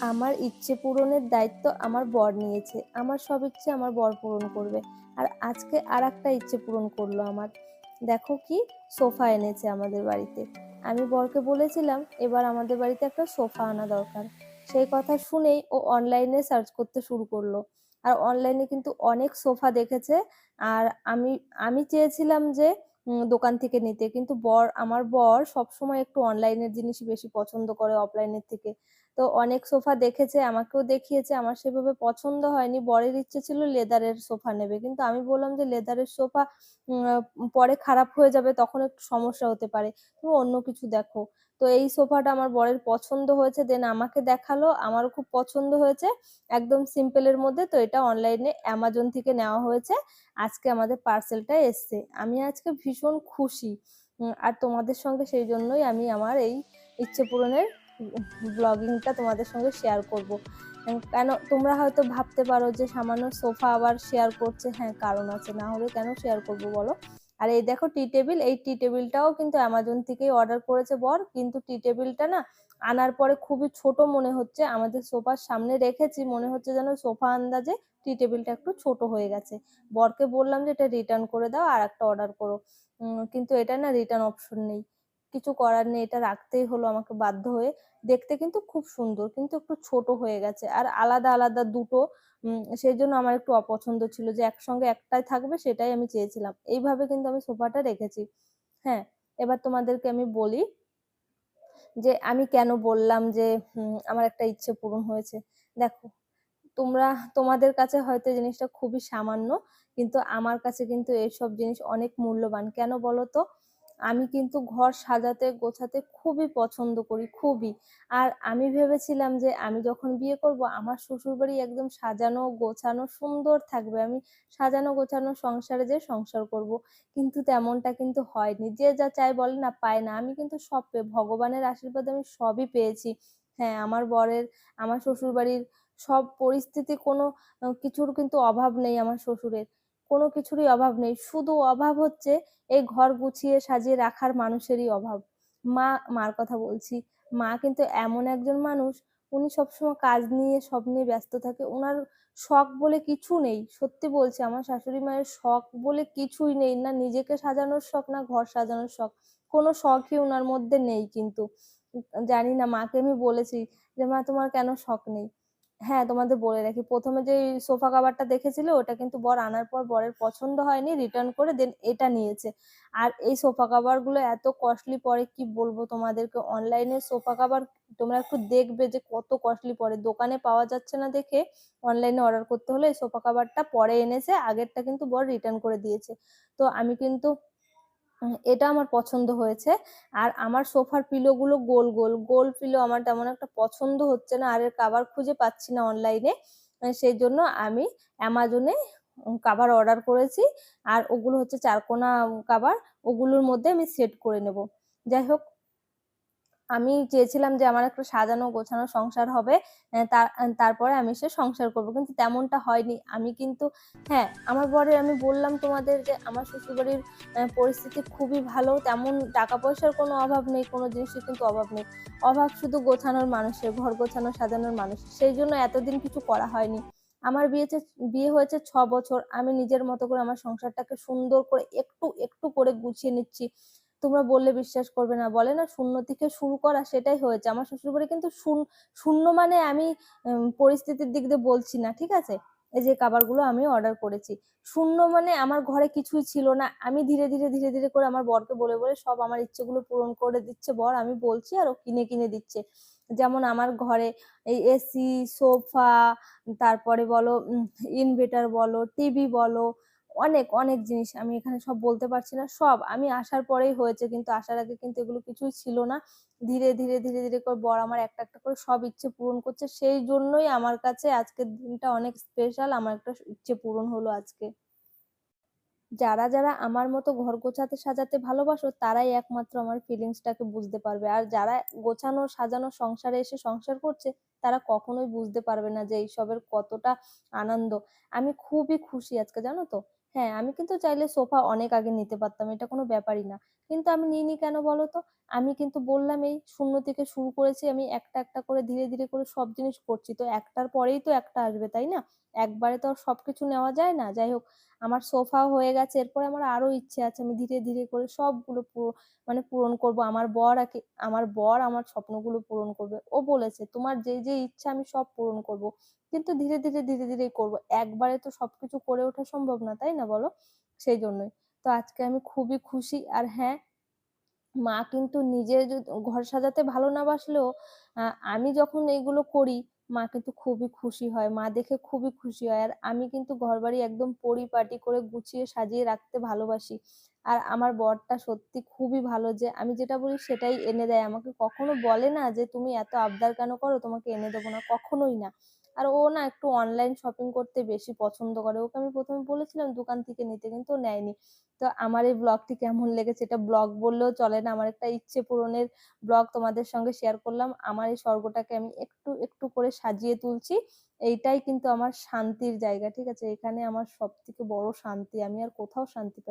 আমার ইচ্ছে পূরণের দায়িত্ব আমার বর নিয়েছে। আমার সব ইচ্ছে আমার বর পূরণ করবে। আর আজকে আরেকটা ইচ্ছে পূরণ করল আমার। দেখো কি সোফা এনেছে আমাদের বাড়িতে। আমি বরকে বলেছিলাম, এবার আমাদের বাড়িতে একটা সোফা আনা দরকার। সেই কথা শুনেই ও অনলাইনে সার্চ করতে শুরু করল। আর অনলাইনে কিন্তু অনেক সোফা দেখেছে। আর আমি আমি চেয়েছিলাম যে দোকান থেকে নিতে। কিন্তু বর, আমার বর সবসময় একটু অনলাইনের জিনিসই বেশি পছন্দ করে, অফলাইনের থেকে। তো অনেক সোফা দেখেছে, আমাকেও দেখিয়েছে। আমার সেভাবে পছন্দ হয়নি। বরের ইচ্ছে ছিল লেদারের সোফা নেবে। কিন্তু আমি বললাম যে, "লেদারের সোফা পরে খারাপ হয়ে যাবে, তখন একটু সমস্যা হতে পারে। তুমি অন্য কিছু দেখো।" তো এই সোফাটা আমার বরের পছন্দ হয়েছে। দেন আমাকে দেখাল। আমারও খুব পছন্দ হয়েছে। একদম সিম্পলের মধ্যে। তো এটা অনলাইনে অ্যামাজন থেকে নেওয়া হয়েছে। আজকে আমাদের পার্সেলটা এসছে। আমি আজকে ভীষণ খুশি। আর তোমাদের সঙ্গে সেই জন্যই আমি আমার এই ইচ্ছে পূরণের ব্লগিংটা তোমাদের সঙ্গে শেয়ার করব। কেন তোমরা হয়তো ভাবতে পারো যে সামান্য সোফা আবার শেয়ার করছে। হ্যাঁ, কারণ আছে। না হলে কেন শেয়ার করব বলো? আর এই দেখো টি টেবিল, এই টি টেবিলটাও কিন্তু অ্যামাজন থেকেই অর্ডার করেছে বর। কিন্তু টি টেবিলটা না আনার পরে খুবই ছোট মনে হচ্ছে। আমাদের সোফার সামনে রেখেছি। মনে হচ্ছে যেন সোফা আন্দাজে টি টেবিলটা একটু ছোট হয়ে গেছে। বরকে বললাম যে, "এটা রিটার্ন করে দাও, আর একটা অর্ডার করো।" কিন্তু এটা না রিটার্ন অপশন নেই। কিছু করার নেই। এটা রাখতেই হলো আমাকে বাধ্য হয়ে। দেখতে কিন্তু খুব সুন্দর। কিন্তু একটু ছোট হয়ে গেছে। আর আলাদা, আলাদা দুটো সেই জন্য আমার একটু অপছন্দ ছিল যে একসঙ্গে একটাই থাকবে সেটাই আমি চেয়েছিলাম। এইভাবে কিন্তু আমি সোফাটা রেখেছি। হ্যাঁ, এবার তোমাদেরকে আমি বলি যে আমি কেন বললাম যে আমার একটা ইচ্ছে পূরণ হয়েছে। দেখো, তোমরা তোমাদের কাছে হয়তো জিনিসটা খুবই সামান্য। কিন্তু আমার কাছে কিন্তু এইসব জিনিস অনেক মূল্যবান। কেন বলো তো? আমি কিন্তু ঘর সাজাতে গোছাতে খুবই পছন্দ করি, খুবই। আর আমি ভেবেছিলাম যে আমি যখন বিয়ে করব আমার শ্বশুরবাড়ি একদম সাজানো গোছানো সুন্দর থাকবে। আমি সাজানো গোছানো সংসারে যেয়ে সংসার করব। কিন্তু তেমনটা কিন্তু হয়নি। যে যা চাই বলে না পায় না। আমি কিন্তু সব পে ভগবানের আশীর্বাদ আমি সবই পেয়েছি। হ্যাঁ, আমার বরের, আমার শ্বশুরবাড়ির সব পরিস্থিতি কোনো কিছুর কিন্তু অভাব নেই আমার শ্বশুরের। কোনো কিছুরই অভাব নেই। শুধু অভাব হচ্ছে এই ঘর গুছিয়ে সাজিয়ে রাখার মানুষেরই অভাব। মা, মার কথা বলছি। মা কিন্তু এমন একজন মানুষ, উনি সবসময় কাজ নিয়ে সব নিয়ে ব্যস্ত থাকে। ওনার শখ বলে কিছু নেই। সত্যি বলছি আমার শাশুড়ি মায়ের শখ বলে কিছুই নেই। না নিজেকে সাজানোর শখ, না ঘর সাজানোর শখ। কোনো শখই ওনার মধ্যে নেই কিন্তু। জানি না মাকে আমি বলেছি যে, "মা তোমার কেন শখ নেই?" হ্যাঁ, তোমাদের বলে রাখি ১ম এ যেই সোফা কাভারটা দেখেছিলে ওটা কিন্তু বর আনার পর বরের পছন্দ হয়নি। রিটার্ন করে দেন এটা নিয়েছে। আর এই সোফা কভারগুলো এত কস্টলি পড়ে কি বলব তোমাদেরকে। অনলাইনে সোফা কাভার তোমরা একটু দেখবে যে কত কস্টলি পড়ে। দোকানে পাওয়া যাচ্ছে না দেখে অনলাইনে অর্ডার করতে হলে এই সোফা কাভারটা পরে এনেছে। আগেরটা কিন্তু বর রিটার্ন করে দিয়েছে। তো আমি কিন্তু এটা আমার পছন্দ হয়েছে। আর আমার সোফার পিলোগুলো গোল, গোল। গোল পিলো আমার তেমন একটা পছন্দ হচ্ছে না। আর এর কাবার খুঁজে পাচ্ছি না অনলাইনে। সেই জন্য আমি অ্যামাজনে কাবার অর্ডার করেছি। আর ওগুলো হচ্ছে চারকোনা কাবার ওগুলোর মধ্যে আমি সেট করে নেব। যাই হোক আমি চেয়েছিলাম যে আমার একটা সাজানো গোছানো সংসার হবে। তারপরে আমি সে সংসার করব। কিন্তু তেমনটা হয়নি। আমি কিন্তু হ্যাঁ, আমার বরের আমি বললাম তোমাদের যে আমার শ্বশুরবাড়ির পরিস্থিতি খুবই ভালো। তেমন টাকা পয়সার কোনো অভাব নেই, কোনো জিনিসের কিন্তু অভাব নেই। অভাব শুধু গোছানোর মানুষের, ঘর গোছানো সাজানোর মানুষ সেই জন্য এতদিন কিছু করা হয়নি। আমার বিয়েতে বিয়ে হয়েছে ছ বছর। আমি নিজের মতো করে আমার সংসারটাকে সুন্দর করে একটু, একটু করে গুছিয়ে নিচ্ছি। তোমরা বললে বিশ্বাস করবে না। বলে না শূন্য থেকে শুরু করা সেটাই হয়েছে। আমার শ্বশুরবাড়ি কিন্তু শুন শূন্য মানে আমি পরিস্থিতির দিক দিয়ে বলছি না। ঠিক আছে? এই যে কভারগুলো আমি অর্ডার করেছি। শূন্য মানে আমার ঘরে কিছুই ছিল না। আমি ধীরে, ধীরে, ধীরে, ধীরে করে আমার বরকে বলে, বলে সব আমার ইচ্ছেগুলো পূরণ করে দিচ্ছে বর। আমি বলছি আর ও কিনে, কিনে দিচ্ছে। যেমন আমার ঘরে এই এসি, সোফা, তারপরে বলো ইনভার্টার বলো, টিভি বলো, অনেক, অনেক জিনিস আমি এখানে সব বলতে পারছি না। সব আমি আসার পরেই হয়েছে কিন্তু আসার আগে কিন্তু এগুলো কিছুই ছিল না। ধীরে, ধীরে, ধীরে, ধীরে করে বর আমার একটা, একটা করে সব ইচ্ছে পূরণ করছে। সেই জন্যই আমার কাছে আজকের দিনটা অনেক স্পেশাল। আমার একটা ইচ্ছে পূরণ হলো আজকে। যারা, যারা আমার মতো ঘর গোছাতে সাজাতে ভালোবাসো তারাই একমাত্র আমার ফিলিংসটাকে বুঝতে পারবে। আর যারা গোছানো সাজানো সংসারে এসে সংসার করছে তারা কখনোই বুঝতে পারবে না যে এইসবের কতটা আনন্দ। আমি খুবই খুশি আজকে জানো তো? হ্যাঁ, আমি কিন্তু চাইলে সোফা অনেক আগে নিতে পারতাম। এটা কোনো ব্যাপারই না। কিন্তু আমি নিইনি কেন বলো তো? আমি কিন্তু বললাম এই শূন্য থেকে শুরু করেছি আমি একটা, একটা করে ধীরে, ধীরে করে সব জিনিস করছি। তো একটার পরেই তো একটা আসবে, তাই না? একবারে তো আর সবকিছু নেওয়া যায় না। যাই হোক আমার সোফাও হয়ে গেছে। এরপরে আমার আরও ইচ্ছে আছে আমি ধীরে, ধীরে করে সবগুলো পুরো মানে পূরণ করব। আমার বর আকে আমার বর আমার স্বপ্নগুলো পূরণ করবে। ও বলেছে, "তোমার যে, যে ইচ্ছা আমি সব পূরণ করব। কিন্তু ধীরে, ধীরে, ধীরে, ধীরেই করব। একবারে তো সবকিছু করে ওঠা সম্ভব না, তাই না বলো?" সেইজন্যই। তো আজকে আমি খুবই খুশি। আর হ্যাঁ, মা কিন্তু নিজে ঘর সাজাতে ভালো না বাসলেও আমি যখন এইগুলো করি, মা কিন্তু খুবই খুশি হয়। মা দেখে খুবই খুশি হয়। আর আমি কিন্তু ঘরবাড়ি একদম পরিপাটি করে গুছিয়ে সাজিয়ে রাখতে ভালোবাসি। আর আমার বরটা সত্যি খুবই ভালো যে আমি যেটা বলি সেটাই এনে দেয় আমাকে। কখনো বলে না যে, "তুমি এত আবদার কেন করো? তোমাকে এনে দেবো না।" কখনোই না। আর ও না একটু অনলাইন শপিং করতে বেশি পছন্দ করে। ওকে আমি প্রথমে বলেছিলাম দোকান থেকে নিতে কিন্তু নেয়নি। তো আমার এই ব্লগটি কেমন লেগেছে? এটা ব্লগ বললেও চলে না। আমার একটা ইচ্ছে পূরণের ব্লগ তোমাদের সঙ্গে শেয়ার করলাম। আমার এই স্বর্গটাকে আমি একটু, একটু করে সাজিয়ে তুলছি। এইটাই কিন্তু আমার শান্তির জায়গা। ঠিক আছে? এখানে আমার সবথেকে বড় শান্তি। আমি আর কোথাও শান্তি পাই